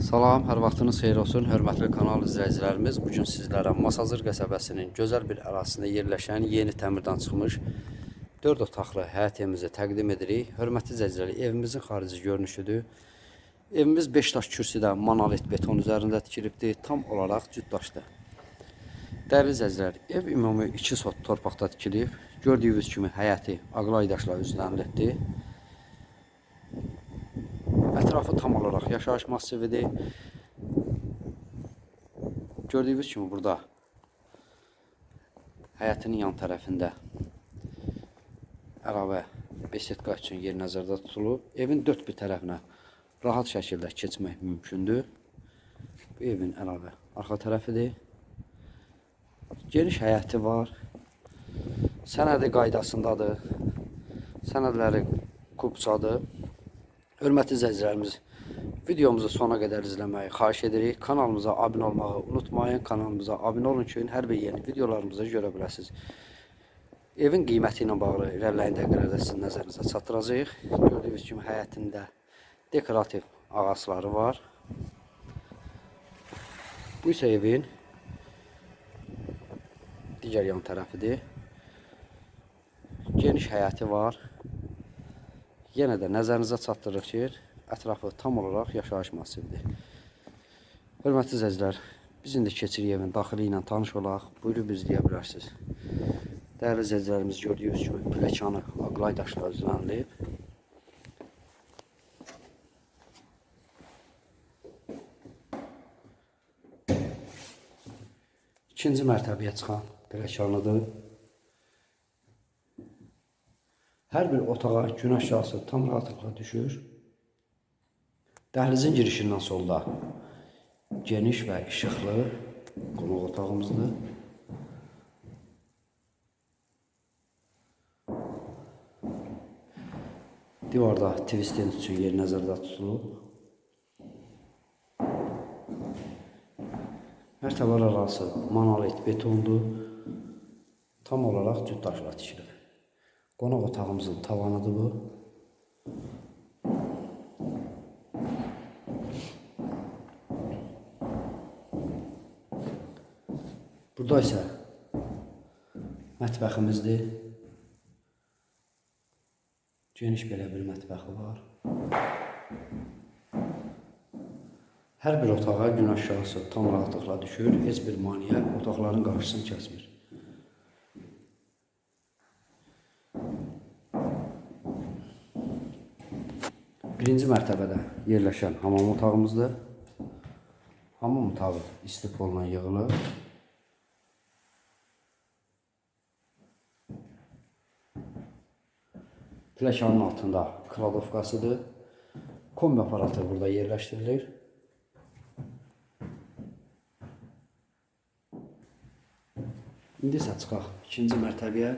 Salam, hər vaxtınız xeyir olsun, hörmətli kanal izləyicilərimiz. Bu gün sizlərə Masazır qəsəbəsinin gözəl bir ərazisində yerləşən yeni təmirdən çıxmış 4 otaqlı həyət evimizi təqdim edirik. Hörmətli izləyicilər, evimizin xarici görünüşüdür. Evimiz 5 daş kürsüdə monolit beton üzərində tikilibdir, tam olaraq cütdaşdır. Dəyərli izləyicilər, ev ümumi 2 sot torpaqda tikilib. Gördüyünüz kimi həyəti ağlay daşla üzlənilibdir. Ətrafı tam olaraq yaşayış massividir. Gördüyünüz kimi burada həyətin yan tərəfində əlavə besetka üçün yer nəzərdə tutulub. Evin dörd bir tərəfinə rahat şəkildə keçmək mümkündür. Bu evin əlavə arxa tərəfidir. Geniş həyəti var. Sənədi qaydasındadır. Sənədləri kubçadır. Hörmətli izləyicilərimiz, videomuzu sona qədər izləməyi xahiş edirik. Kanalımıza abunə olmağı unutmayın. Kanalımıza abunə olun ki, hər bir yeni videolarımızı görə biləsiniz. Evin qiyməti bağlı irəliləyən dəqiqələrdə sizin nəzərinizə çatdıracağıq. Gördüyünüz kimi həyətində dekorativ ağacları var. Bu isə evin digər yan tərəfidir. Geniş həyəti var. Yenə də nəzərinizə çatdırırıq ki, ətrafı tam olaraq yaşayış massividir. Hörmətli izləyicilər, biz indi keçirik evin daxili ilə tanış olaq. Buyurub izləyə bilərsiniz. Dəyərli izləyicilərimiz gördüyünüz kimi pləkanı aqlay daşla üzlənilib. İkinci mərtəbəyə çıxan pləkanıdır. Hər bir otağa gün aşağısı tam rahatlıqla düşür. Dəhlizin girişindən solda geniş və işıqlı qonaq otağımızdır. Divarda stand üçün yer nəzərdə tutulub. Mərtəbələr arası monolit betondur. Tam olaraq cüt daşla tikilib. Qonaq otağımızın tavanıdır bu. Burada isə mətbəximizdir. Geniş belə bir mətbəxi var. Hər bir otağa gün aşağısı tam rahatlıqla düşür. Heç bir maneə otaqların qarşısını kəsmir. Birinci mərtəbədə yerləşən hamam otağımızdır. Hamam otağı isti polla yığılır. Pləkanın altında kladovkasıdır. Kombi aparatı burada yerləşdirilir. İndi isə çıxaq ikinci mərtəbəyə.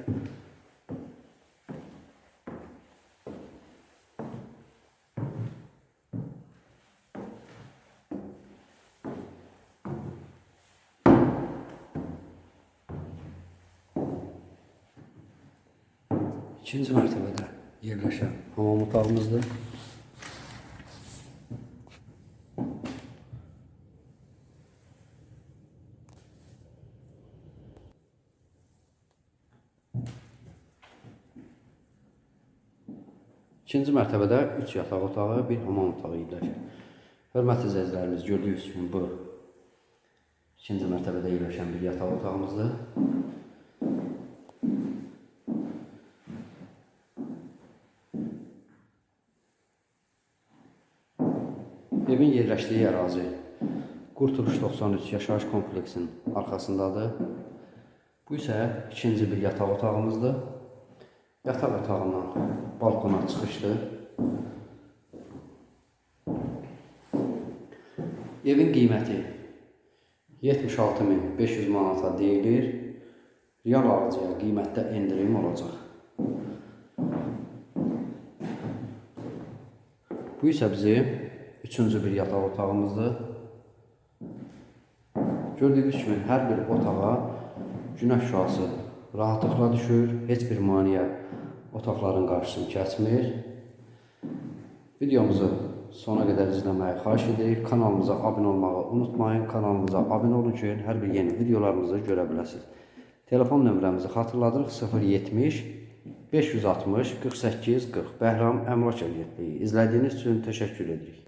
İkinci mərtəbədə yerləşən hamam otağımızdır. İkinci mərtəbədə 3 yataq otağı, bir hamam otağı yerləşir. Hörmətli izləyicilərimiz, gördüyünüz kimi bu ikinci mərtəbədə yerləşən bir yataq otağımızdır. Evin yerləşdiyi ərazi Qurtuluş 93 yaşayış kompleksinin arxasındadır. Bu isə ikinci bir yataq otağımızdır. Yataq otağından balkona çıxışdır. Evin qiyməti 76500 manata deyilir. Real alıcıya qiymətdə endirim olacaq. Bu isə bizim üçüncü bir yataq otağımızdır. Gördüyünüz kimi hər bir otağa günəş şüası rahatlıqla düşür. Heç bir maneə otaqların qarşısını kəsmir. Videomuzu sona qədər izləməyi xahiş edirik. Kanalımıza abunə olmağı unutmayın. Kanalımıza abunə olun ki, hər bir yeni videolarımızı görə biləsiniz. Telefon nömrəmizi xatırladırıq 070 560 48 40 Bəhram Əmlak Agentliyi. İzlədiyiniz üçün təşəkkür edirik.